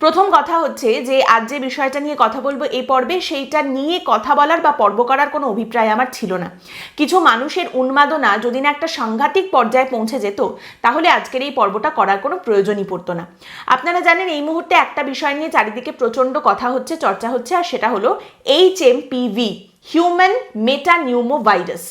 প্রথম কথা হচ্ছে যে, আজ যে বিষয়টা নিয়ে কথা বলব এই পর্বে, সেইটা নিয়ে কথা বলার বা পর্ব করার কোনো অভিপ্রায় আমার ছিল না। কিছু মানুষের উন্মাদনা যদি না একটা সাংঘাতিক পর্যায়ে পৌঁছে যেত, তাহলে আজকের এই পর্বটা করার কোনো প্রয়োজনই পড়তো না। আপনারা জানেন, এই মুহূর্তে একটা বিষয় নিয়ে চারিদিকে প্রচণ্ড কথা হচ্ছে, চর্চা হচ্ছে, আর সেটা হলো H M P V human metapneumovirus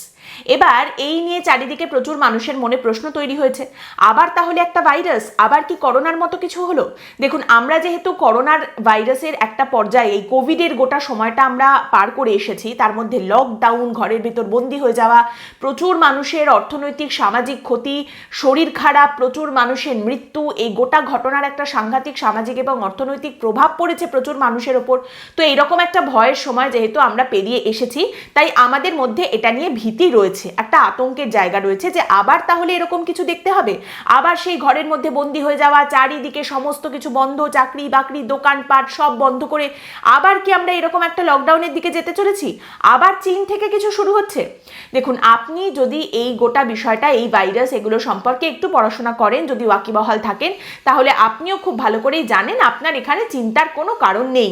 এবার এই নিয়ে চারিদিকে প্রচুর মানুষের মনে প্রশ্ন তৈরি হয়েছে। আবার তাহলে একটা ভাইরাস, আবার কি করোনার মতো কিছু হলো? দেখুন, আমরা যেহেতু করোনার ভাইরাসের একটা পর্যায়ে, এই কোভিডের গোটা সময়টা আমরা পার করে এসেছি, তার মধ্যে লকডাউন ঘরের ভিতর বন্দি হয়ে যাওয়া, প্রচুর মানুষের অর্থনৈতিক, সামাজিক ক্ষতি, শরীর খারাপ, প্রচুর মানুষের মৃত্যু, এই গোটা ঘটনার একটা সাংঘাতিক, সামাজিক এবং অর্থনৈতিক প্রভাব পড়েছে প্রচুর মানুষের ওপর। তো এরকম একটা ভয়ের সময় যেহেতু আমরা পেরিয়ে এসেছি, তাই আমাদের মধ্যে এটা নিয়ে ভীতি রয়েছে। একটা আতঙ্কের জায়গা রয়েছে যে আবার তাহলে এরকম কিছু দেখতে হবে? আবার সেই ঘরের মধ্যে বন্দি হয়ে যাওয়া, চারিদিকে সমস্ত কিছু বন্ধ, চাকরি বাকরি, দোকানপাট সব বন্ধ করে আবার কি আমরা এরকম একটা লকডাউনের দিকে যেতে চলেছি? আবার চীন থেকে কিছু শুরু হচ্ছে? দেখুন, আপনি যদি এই গোটা বিষয়টা, এই ভাইরাস এগুলো সম্পর্কে একটু পড়াশোনা করেন, যদি ওয়াকিবহাল থাকেন, তাহলে আপনিও খুব ভালো করেই জানেন আপনার এখানে চিন্তার কোনো কারণ নেই।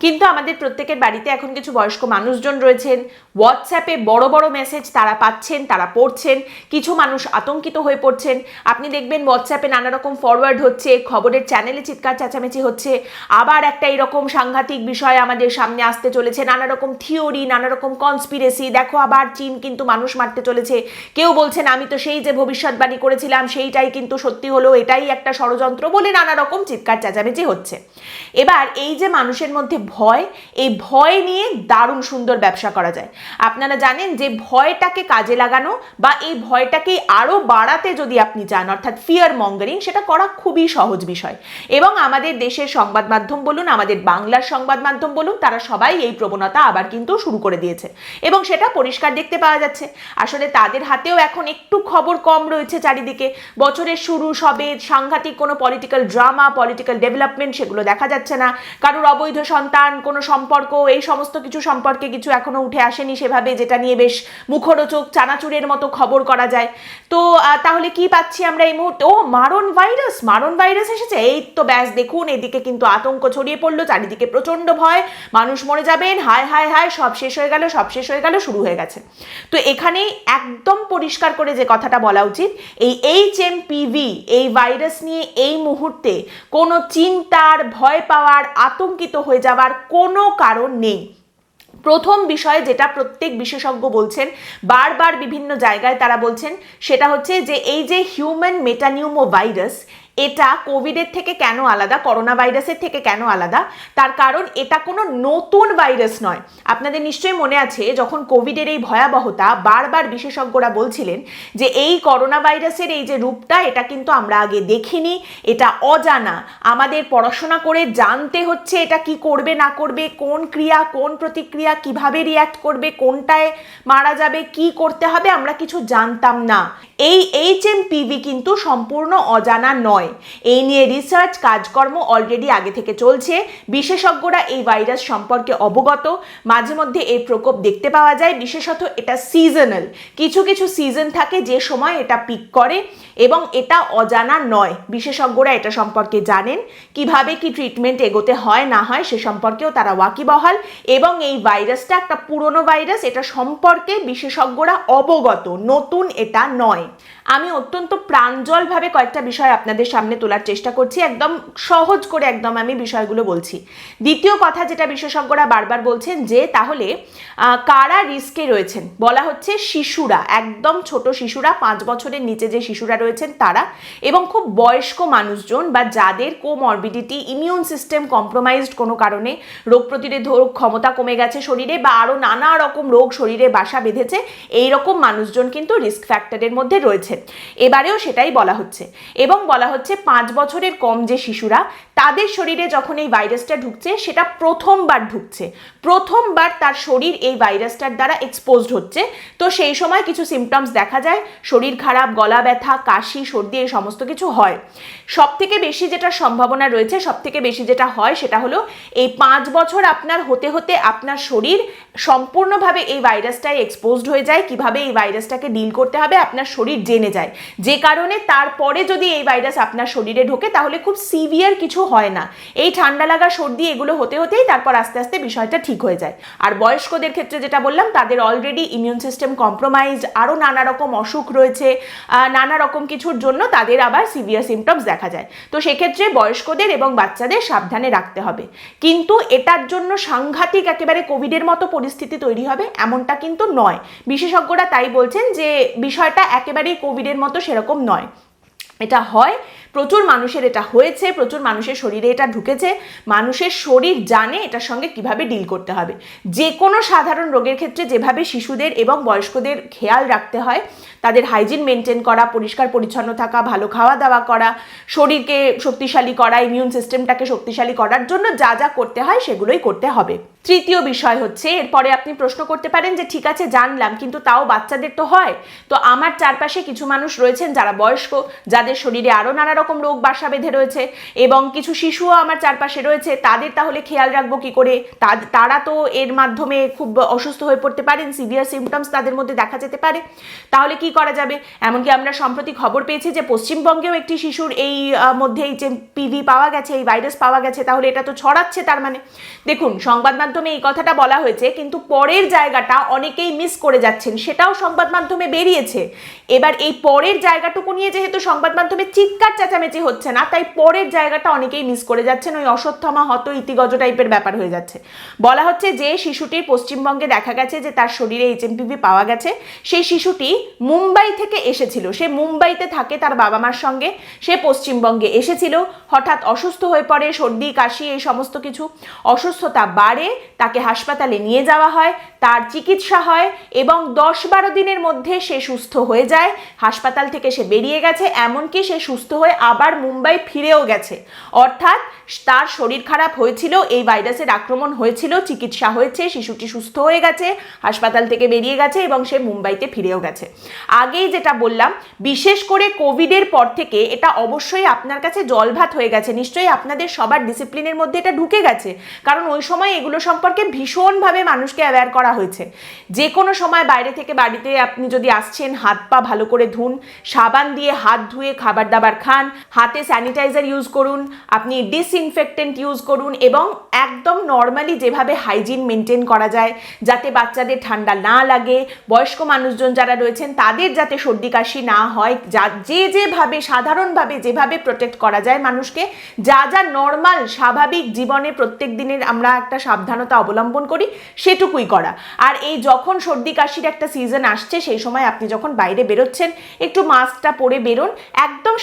কিন্তু আমাদের প্রত্যেকের বাড়িতে এখন কিছু বয়স্ক মানুষজন রয়েছেন। হোয়াটসঅ্যাপে বড় বড় মেসেজ তারা পাচ্ছেন, তারা পড়ছেন। কিছু মানুষ আতঙ্কিত হয়ে পড়ছেন। আপনি দেখবেন হোয়াটসঅ্যাপে নানা রকম ফরওয়ার্ড হচ্ছে, খবরের চ্যানেলে চিৎকার চেঁচামেচি হচ্ছে। আবার একটা এরকম সাংঘাতিক বিষয় আমাদের সামনে আসতে চলেছে। নানা রকম থিওরি নানা রকম কনস্পিরেসি দেখো আবার চীন কিন্তু মানুষ মারতে চলেছে। কেউ বলছেন, আমি তো সেই যে ভবিষ্যৎবাণী করেছিলাম, সেইটাই কিন্তু সত্যি হলো, এটাই একটা ষড়যন্ত্র বলে নানা রকম চিৎকার চেঁচামেচি হচ্ছে। এবার এই যে মানুষের মধ্যে ভয়, এই ভয় নিয়ে দারুণ সুন্দর ব্যবসা করা যায়। আপনারা জানেন যে ভয়টাকে কাজে লাগানো বা এই ভয়টাকে আরও বাড়াতে যদি আপনি চান, অর্থাৎ ফিয়ার মঙ্গারিং সেটা করা খুবই সহজ বিষয়। এবং আমাদের দেশের সংবাদ মাধ্যম বলুন, আমাদের বাংলার সংবাদ মাধ্যম বলুন, তারা সবাই এই প্রবণতা আবার কিন্তু শুরু করে দিয়েছে। এবং সেটা পরিষ্কার দেখতে পাওয়া যাচ্ছে। আসলে তাদের হাতেও এখন একটু খবর কম রয়েছে চারিদিকে। বছরের শুরু, সবে সাংঘাতিক কোনো পলিটিক্যাল ড্রামা পলিটিক্যাল ডেভেলপমেন্ট সেগুলো দেখা যাচ্ছে না। কারোর অবৈধ সন্তান কোনো সম্পর্ক, এই সমস্ত কিছু সম্পর্কে কিছু এখনও উঠে আসেনি সেভাবে, যেটা নিয়ে বেশ মুখরোচক চানাচুরের মতো খবর করা যায়। তো তাহলে কি পাচ্ছি আমরা এই মুহূর্তে? ও, মারণ ভাইরাস! মারণ ভাইরাস এসেছে! এই তো ব্যাস, দেখুন, এদিকে কিন্তু আতঙ্ক ছড়িয়ে পড়ল, চারিদিকে প্রচণ্ড ভয়। মানুষ মরে যাবেন, হায় হায় হায়, সব শেষ হয়ে গেল, সব শেষ হয়ে গেল, শুরু হয়ে গেছে। তো এখানে একদম পরিষ্কার করে যে কথাটা বলা উচিত, এই এইচ এম পিভি এই ভাইরাস নিয়ে এই মুহূর্তে কোনো চিন্তার, ভয় পাওয়ার, আতঙ্কিত হয়ে যাওয়ার কোনো কারণ নেই। প্রথম বিষয়ে যেটা প্রত্যেক বিশেষজ্ঞ বলছেন, বারবার বিভিন্ন জায়গায় তারা বলছেন, সেটা হচ্ছে যে এই যে হিউম্যান মেটানিউমো ভাইরাস এটা কোভিডের থেকে কেন আলাদা? করোনা ভাইরাসের থেকে কেন আলাদা? তার কারণ এটা কোনো নতুন ভাইরাস নয়। আপনাদের নিশ্চয়ই মনে আছে, যখন কোভিডের এই ভয়াবহতা বারবার বিশেষজ্ঞরা বলছিলেন যে এই করোনা ভাইরাসের এই যে রূপটা, এটা কিন্তু আমরা আগে দেখিনি, এটা অজানা। আমাদের পড়াশোনা করে জানতে হচ্ছে এটা কি করবে, না করবে, কোন ক্রিয়া, কোন প্রতিক্রিয়া, কীভাবে রিয়্যাক্ট করবে, কোনটায় মারা যাবে, কি করতে হবে, আমরা কিছু জানতাম না। এই এইচ এম পিভি কিন্তু সম্পূর্ণ অজানা নয়। এই নিয়ে রিসার্চ কাজকর্ম অলরেডি আগে থেকে চলছে। বিশেষজ্ঞরা এই ভাইরাস সম্পর্কে অবগত। মাঝে মধ্যে এর প্রকোপ দেখতে পাওয়া যায়। বিশেষত এটা সিজনাল কিছু কিছু সিজন থাকে যে সময় এটা পিক করে এবং এটা অজানা নয়। বিশেষজ্ঞরা এটা সম্পর্কে জানেন। কীভাবে কি ট্রিটমেন্ট এগোতে হয়, না হয়, সে সম্পর্কেও তারা ওয়াকিবহাল। এবং এই ভাইরাসটা একটা পুরনো ভাইরাস এটা সম্পর্কে বিশেষজ্ঞরা অবগত। নতুন এটা নয়। আমি অত্যন্ত প্রাঞ্জলভাবে কয়েকটা বিষয় আপনাদের সামনে তোলার চেষ্টা করছি। একদম সহজ করে একদম আমি বিষয়গুলো বলছি। দ্বিতীয় কথা যেটা বিশেষজ্ঞরা বারবার বলছেন যে, তাহলে কারা রিস্কে রয়েছেন? বলা হচ্ছে শিশুরা, একদম ছোট শিশুরা, পাঁচ বছরের নিচে যে শিশুরা রয়েছেন তারা এবং খুব বয়স্ক মানুষজন বা যাদের কোমরবিডিটি ইমিউন সিস্টেম কম্প্রোমাইজড কোনো কারণে রোগ প্রতিরোধক ক্ষমতা কমে গেছে শরীরে বা আরও নানা রকম রোগ শরীরে বাসা বেঁধেছে এই রকম মানুষজন কিন্তু রিস্ক ফ্যাক্টরের মধ্যে রয়েছে। এবারেও সেটাই বলা হচ্ছে। এবং বলা হচ্ছে পাঁচ বছরের কম যে শিশুরা, তাদের শরীরে যখন এই ভাইরাসটা ঢুকছে, সেটা প্রথমবার ঢুকছে। প্রথমবার তার শরীর এই ভাইরাসটার দ্বারা এক্সপোজড হচ্ছে। তো সেই সময় কিছু সিমটমস দেখা যায়। শরীর খারাপ, গলা ব্যথা, কাশি, সর্দি, এই সমস্ত কিছু হয়। সব থেকে বেশি যেটা সম্ভাবনা রয়েছে সব থেকে বেশি যেটা হয়, সেটা হলো এই পাঁচ বছর আপনার হতে হতে আপনার শরীর সম্পূর্ণভাবে এই ভাইরাসটায় এক্সপোজড হয়ে যায়। কীভাবে এই ভাইরাসটাকে ডিল করতে হবে, আপনার শরীর জেনে যায়। যে কারণে তারপরে যদি এই ভাইরাস আপনার শরীরে ঢোকে, তাহলে খুব সিভিয়ার কিছু হয় না। এই ঠান্ডা লাগা সর্দি এগুলো হতে হতেই তারপর আস্তে আস্তে বিষয়টা ঠিক হয়ে যায়। আর বয়স্কদের ক্ষেত্রে যেটা বললাম, তাদের অলরেডি ইমিউন সিস্টেম কম্প্রোমাইজ আরও নানা রকম অসুখ রয়েছে নানা রকম কিছুর জন্য তাদের আবার সিভিয়ার সিমটমস দেখা যায়। তো সেক্ষেত্রে বয়স্কদের এবং বাচ্চাদের সাবধানে রাখতে হবে। কিন্তু এটার জন্য সাংঘাতিক একেবারে কোভিডের মতো পরিস্থিতি তৈরি হবে, এমনটা কিন্তু নয়। বিশেষজ্ঞরা তাই বলছেন যে বিষয়টা একেবারেই কোভিডের মতো সেরকম নয়। এটা হয় প্রচুর মানুষের এটা হয়েছে, প্রচুর মানুষের শরীরে এটা ঢুকেছে, মানুষের শরীর জানে এটার সঙ্গে কীভাবে ডিল করতে হবে। যে কোনো সাধারণ রোগের ক্ষেত্রে যেভাবে শিশুদের এবং বয়স্কদের খেয়াল রাখতে হয়, তাদের হাইজিন মেনটেন করা, পরিষ্কার পরিচ্ছন্ন থাকা, ভালো খাওয়া দাওয়া করা, শরীরকে শক্তিশালী করা ইমিউন সিস্টেমটাকে শক্তিশালী করার জন্য যা যা করতে হয় সেগুলোই করতে হবে। তৃতীয় বিষয় হচ্ছে, এরপরে আপনি প্রশ্ন করতে পারেন যে, ঠিক আছে, জানলাম, কিন্তু তাও বাচ্চাদের তো হয়? তো আমার চারপাশে কিছু মানুষ রয়েছেন যারা বয়স্ক, যাদের শরীরে আরও নানা রকম রোগ বাসা বেঁধে রয়েছে এবং কিছু শিশুও আমার চারপাশে রয়েছে তাদের তাহলে খেয়াল রাখব কি করে? তারা তো এর মাধ্যমে খুব অসুস্থ হয়ে পড়তে পারেন সিভিয়ার সিমটমস তাদের মধ্যে দেখা যেতে পারে। তাহলে কি করা যাবে? এমনকি আমরা সম্প্রতি খবর পেয়েছি যে পশ্চিমবঙ্গেও একটি শিশুর এই আহ, মধ্যে এই যে পিভি পাওয়া গেছে এই ভাইরাস পাওয়া গেছে তাহলে এটা তো ছড়াচ্ছে তার মানে। দেখুন সংবাদ মাধ্যমে এই কথাটা বলা হয়েছে কিন্তু পরের জায়গাটা অনেকেই মিস করে যাচ্ছেন সেটাও সংবাদ মাধ্যমে বেরিয়েছে। এবার এই পরের জায়গাটুকু নিয়ে যেহেতু সংবাদ মাধ্যমে চিৎকার চেঁচামেচি হচ্ছে না, তাই পরের জায়গাটা অনেকেই মিস করে যাচ্ছেন, ওই অশ্বত্থমা হত ইতিগজ টাইপের ব্যাপার হয়ে যাচ্ছে। বলা হচ্ছে যে শিশুটির পশ্চিমবঙ্গে দেখা গেছে যে তার শরীরে এইচএমপিভি পাওয়া গেছে, সেই শিশুটি মুম্বাই থেকে এসেছিল, সে মুম্বাইতে থাকে তার বাবা মার সঙ্গে, সে পশ্চিমবঙ্গে এসেছিল, হঠাৎ অসুস্থ হয়ে পড়ে, সর্দি, কাশি, এই সমস্ত কিছু। অসুস্থতা বাড়ে, তাকে হাসপাতালে নিয়ে যাওয়া হয়, তার চিকিৎসা হয় এবং দশ বারো দিনের মধ্যে সে সুস্থ হয়ে যায়, হাসপাতাল থেকে সে বেরিয়ে গেছে, এমনকি সে সুস্থ হয়ে আবার মুম্বাই ফিরেও গেছে। অর্থাৎ তার শরীর খারাপ হয়েছিল, এই ভাইরাসের আক্রমণ হয়েছিল, চিকিৎসা হয়েছে, শিশুটি সুস্থ হয়ে গেছে, হাসপাতাল থেকে বেরিয়ে গেছে এবং সে মুম্বাইতে ফিরেও গেছে। আগেই যেটা বললাম, বিশেষ করে কোভিডের পর থেকে এটা অবশ্যই আপনার কাছে জলভাত হয়ে গেছে। নিশ্চয়ই আপনাদের সবার ডিসিপ্লিনের মধ্যে এটা ঢুকে গেছে। কারণ ওই সময় এগুলো সম্পর্কে ভীষণভাবে মানুষকে অ্যাওয়্যার করা হয়েছে। যে কোনো সময় বাইরে থেকে বাড়িতে আপনি যদি আসছেন, হাত পা ভালো করে ধুন, সাবান দিয়ে হাত ধুয়ে খাবার দাবার খান হাতে স্যানিটাইজার ইউজ করুন, আপনি ডিসইনফেক্টেন্ট ইউজ করুন এবং একদম নর্মালি যেভাবে হাইজিন মেনটেন করা যায়, যাতে বাচ্চাদের ঠান্ডা না লাগে, বয়স্ক মানুষজন যারা রয়েছেন তাদের যাতে সর্দি কাশি না হয়, যা যে যেভাবে, সাধারণভাবে যেভাবে প্রোটেক্ট করা যায় মানুষকে, যা যা নর্মাল স্বাভাবিক জীবনে প্রত্যেক দিনের আমরা একটা সাবধানতা অবলম্বন করি, সেটুকুই করা। আর এই যখন সর্দি কাশির একটা সিজন আসছে, সেই সময় আপনি যখন বাইরে বেরোচ্ছেন, একটু মাস্কটা পরে বেরোন, একদম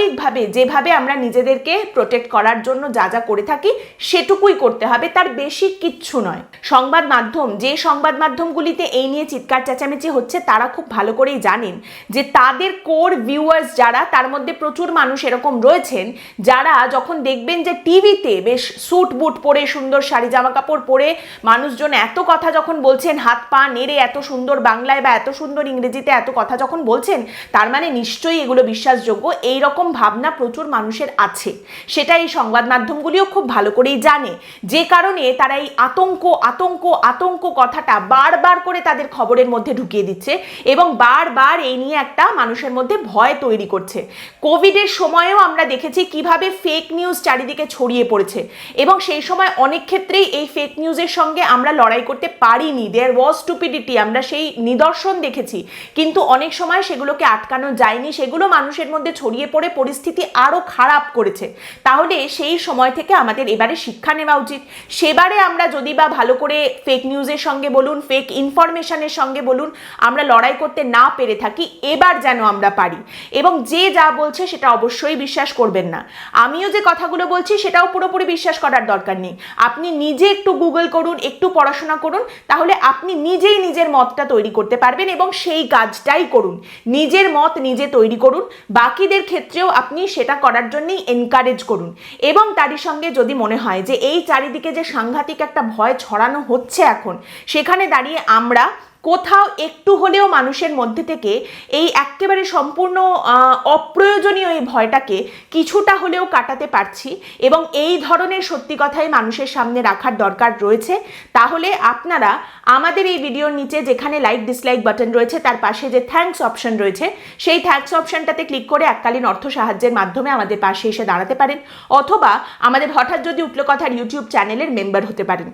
স্বাভাবিকভাবে যেভাবে আমরা নিজেদেরকে প্রোটেক্ট করার জন্য যা যা করে থাকি সেটুকুই করতে হবে, তার বেশি কিচ্ছু নয়। সংবাদ মাধ্যম, যে সংবাদ মাধ্যমগুলিতে এই নিয়ে চিৎকার চেঁচামেচি হচ্ছে, তারা খুব ভালো করেই জানেন যে তাদের কোর ভিউয়ার্স যারা, তার মধ্যে প্রচুর মানুষ এরকম রয়েছেন, যারা যখন দেখবেন যে টিভিতে বেশ স্যুট বুট পরে, সুন্দর শাড়ি জামা কাপড় পরে মানুষজন এত কথা যখন বলছেন, হাত পা নেড়ে এত সুন্দর বাংলায় বা এত সুন্দর ইংরেজিতে এত কথা যখন বলছেন, তার মানে নিশ্চয়ই এগুলো বিশ্বাসযোগ্য। এই রকম ভাবনা প্রচুর মানুষের আছে। সেটা এই সংবাদ মাধ্যমগুলিও খুব ভালো করেই জানে। যে কারণে তারা এই আতঙ্ক আতঙ্ক আতঙ্ক কথাটা বারবার করে তাদের খবরের মধ্যে ঢুকিয়ে দিচ্ছে এবং বারবার এই নিয়ে একটা মানুষের মধ্যে ভয় তৈরি করছে। কোভিডের সময়েও আমরা দেখেছি কীভাবে ফেক নিউজ চারিদিকে ছড়িয়ে পড়েছে এবং সেই সময় অনেক ক্ষেত্রেই এই ফেক নিউজের সঙ্গে আমরা লড়াই করতে পারিনি। দেয়ার ওয়াজ স্টুপিডিটি আমরা সেই নিদর্শন দেখেছি। কিন্তু অনেক সময় সেগুলোকে আটকানো যায়নি। সেগুলো মানুষের মধ্যে ছড়িয়ে পড়ে পরিস্থিতি আরও খারাপ করেছে। তাহলে সেই সময় থেকে আমাদের এবারে শিক্ষা নেওয়া উচিত। সেবারে আমরা যদি বা ভালো করে ফেক নিউজের সঙ্গে বলুন ফেক ইনফরমেশনের সঙ্গে বলুন, আমরা লড়াই করতে না পেরে থাকি, এবার যেন আমরা পারি। এবং যে যা বলছে সেটা অবশ্যই বিশ্বাস করবেন না। আমিও যে কথাগুলো বলছি সেটাও পুরোপুরি বিশ্বাস করার দরকার নেই। আপনি নিজে একটু গুগল করুন, একটু পড়াশোনা করুন, তাহলে আপনি নিজেই নিজের মতটা তৈরি করতে পারবেন এবং সেই কাজটাই করুন। নিজের মত নিজে তৈরি করুন। বাকিদের ক্ষেত্রেও আপনি সেটা করার জন্যই এনকারেজ করুন। এবং তারই সঙ্গে যদি মনে হয় যে এই চারিদিকে যে সাংঘাতিক একটা ভয় ছড়ানো হচ্ছে এখন, সেখানে দাঁড়িয়ে আমরা কোথাও একটু হলেও মানুষের মধ্যে থেকে এই একেবারে সম্পূর্ণ অপ্রয়োজনীয় এই ভয়টাকে কিছুটা হলেও কাটাতে পারছি এবং এই ধরনের সত্যি কথাই মানুষের সামনে রাখার দরকার রয়েছে। তাহলে আপনারা আমাদের এই ভিডিওর নিচে যেখানে লাইক ডিসলাইক বাটন রয়েছে, তার পাশে যে থ্যাঙ্কস অপশন রয়েছে, সেই থ্যাঙ্কস অপশনটাতে ক্লিক করে এককালীন অর্থ সাহায্যের মাধ্যমে আমাদের পাশে এসে দাঁড়াতে পারেন অথবা আমাদের হঠাৎ যদি উঠল কথার ইউটিউব চ্যানেলের মেম্বার হতে পারেন।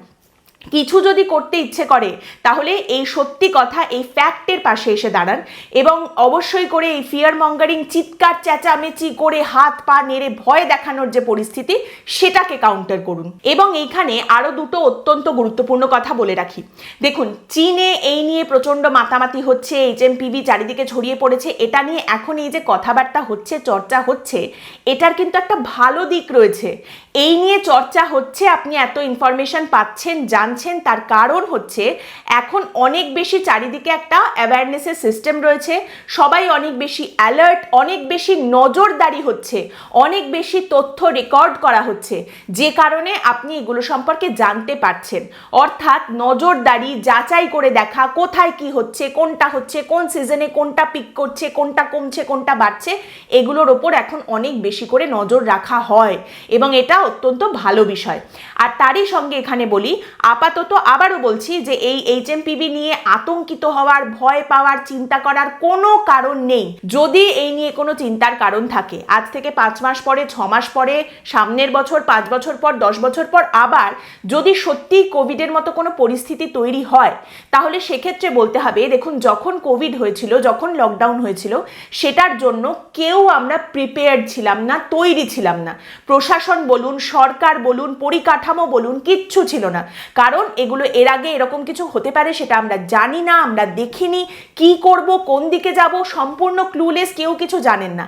কিছু যদি করতে ইচ্ছে করে, তাহলে এই সত্যি কথা এই ফ্যাক্টের পাশে এসে দাঁড়ান এবং অবশ্যই করে এই ফিয়ার মঙ্গারিং চিৎকার, চেঁচামেচি করে হাত পা নেড়ে ভয় দেখানোর যে পরিস্থিতি, সেটাকে কাউন্টার করুন। এবং এইখানে আরও দুটো অত্যন্ত গুরুত্বপূর্ণ কথা বলে রাখি। দেখুন, চীনে এই নিয়ে প্রচণ্ড মাতামাতি হচ্ছে এইচএমপিভি চারিদিকে ছড়িয়ে পড়েছে, এটা নিয়ে এখন এই যে কথাবার্তা হচ্ছে, চর্চা হচ্ছে, এটার কিন্তু একটা ভালো দিক রয়েছে। এই নিয়ে চর্চা হচ্ছে, আপনি এত ইনফরমেশন পাচ্ছেন জানছেন তার কারণ হচ্ছে এখন অনেক বেশি চারিদিকে একটা অ্যাওয়ারনেসের সিস্টেম রয়েছে। সবাই অনেক বেশি অ্যালার্ট অনেক বেশি নজরদারি হচ্ছে, অনেক বেশি তথ্য রেকর্ড করা হচ্ছে, যে কারণে আপনি এগুলো সম্পর্কে জানতে পারছেন। অর্থাৎ নজরদারি, যাচাই করে দেখা কোথায় কি হচ্ছে, কোনটা হচ্ছে, কোন সিজনে কোনটা পিক করছে, কোনটা কমছে, কোনটা বাড়ছে, এগুলোর ওপর এখন অনেক বেশি করে নজর রাখা হয় এবং এটা অত্যন্ত ভালো বিষয়। আর তারই সঙ্গে এখানে বলি আপাতত আবারও বলছি যে এই এইচএমপিবি নিয়ে আতঙ্কিত হওয়ার, ভয় পাওয়ার, চিন্তা করার কোনো কারণ নেই। যদি এই নিয়ে কোনো চিন্তার কারণ থাকে, আজ থেকে পাঁচ মাস পরে, ছ মাস পরে, সামনের বছর, পাঁচ বছর পর, দশ বছর পর আবার যদি সত্যি কোভিডের মতো কোনো পরিস্থিতি তৈরি হয়, তাহলে সেক্ষেত্রে বলতে হবে, দেখুন, যখন কোভিড হয়েছিল, যখন লকডাউন হয়েছিল, সেটার জন্য কেউ আমরা প্রিপেয়ার্ড ছিলাম না, তৈরি ছিলাম না। প্রশাসন বলুন, সরকার বলুন, পরিকাঠামো বলুন, কিচ্ছু ছিল না। কারণ এগুলো এর আগে এরকম কিছু হতে পারে সেটা আমরা জানি না, আমরা দেখিনি। কি করব, কোন দিকে যাব, সম্পূর্ণ ক্লুলেস কেউ কিছু জানেন না।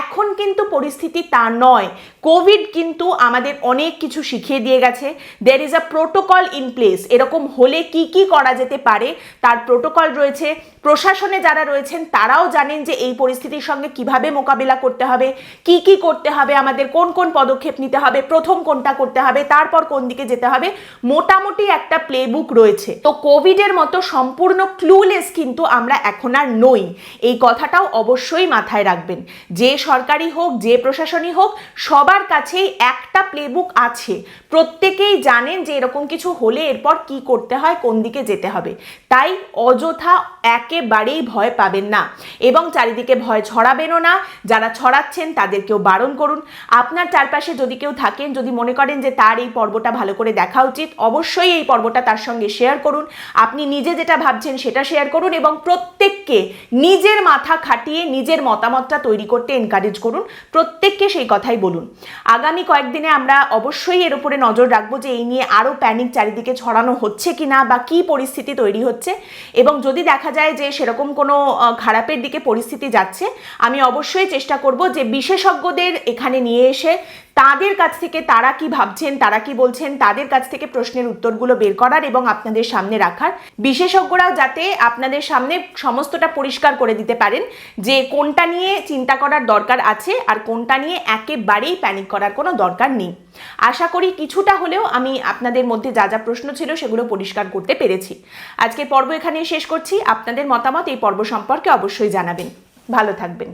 এখন কিন্তু পরিস্থিতি তা নয়। কোভিড কিন্তু আমাদের অনেক কিছু শিখিয়ে দিয়ে গেছে। There is a protocol in place এরকম হলে কি কি করা যেতে পারে, তার প্রোটোকল রয়েছে। প্রশাসনে যারা রয়েছেন, তারাও জানেন যে এই পরিস্থিতির সঙ্গে কীভাবে মোকাবিলা করতে হবে, কি কি করতে হবে, আমাদের কোন কোন পদক্ষেপ নিতে হবে, প্রথম কোনটা করতে হবে, তারপর কোন দিকে যেতে হবে, মোটামুটি একটা প্লেবুক রয়েছে। তো কোভিডের মতো সম্পূর্ণ ক্লুলেস কিন্তু আমরা এখন আর নই। এই কথাটাও অবশ্যই মাথায় রাখবেন। যে সরকারি হোক, যে প্রশাসনই হোক, সবার কাছেই একটা প্লেবুক আছে। প্রত্যেকেই জানেন যে এরকম কিছু হলে এরপর কি করতে হয়, কোন দিকে যেতে হবে। তাই অযথা একেবারেই ভয় পাবেন না এবং চারিদিকে ভয় ছড়াবেনও না। যারা ছড়াচ্ছেন তাদেরকেও বারণ করুন। আপনার চারপাশে যদি কেউ থাকেন, যদি মনে করেন যে তার এই পর্বটা ভালো করে দেখা উচিত, অবশ্যই এই পর্বটা তার সঙ্গে শেয়ার করুন। আপনি নিজে যেটা ভাবছেন সেটা শেয়ার করুন এবং প্রত্যেককে নিজের মাথা খাটিয়ে নিজের মতামতটা তৈরি করতে এনকারেজ করুন। প্রত্যেককে সেই কথাই বলুন। আগামী কয়েকদিনে আমরা অবশ্যই এর উপরে নজর রাখব যে এই নিয়ে আরও প্যানিক চারিদিকে ছড়ানো হচ্ছে কি না বা কী পরিস্থিতি তৈরি হচ্ছে। এবং যদি দেখা যায় যে সেরকম কোনো খারাপের দিকে পরিস্থিতি যাচ্ছে, আমি অবশ্যই চেষ্টা করব যে বিশেষজ্ঞদের এখানে নিয়ে এসে তাদের কাছ থেকে তারা কি ভাবছেন, তারা কি বলছেন, তাদের কাছ থেকে প্রশ্নের উত্তরগুলো বের করার এবং আপনাদের সামনে রাখার। বিশেষজ্ঞরাও যাতে আপনাদের সামনে সমস্তটা পরিষ্কার করে দিতে পারেন যে কোনটা নিয়ে চিন্তা করার দরকার আছে আর কোনটা নিয়ে একেবারেই প্যানিক করার কোনো দরকার নেই। আশা করি কিছুটা হলেও আমি আপনাদের মধ্যে যা যা প্রশ্ন ছিল সেগুলো পরিষ্কার করতে পেরেছি। আজকের পর্ব এখানেই শেষ করছি। আপনাদের মতামত এই পর্ব সম্পর্কে অবশ্যই জানাবেন। ভালো থাকবেন।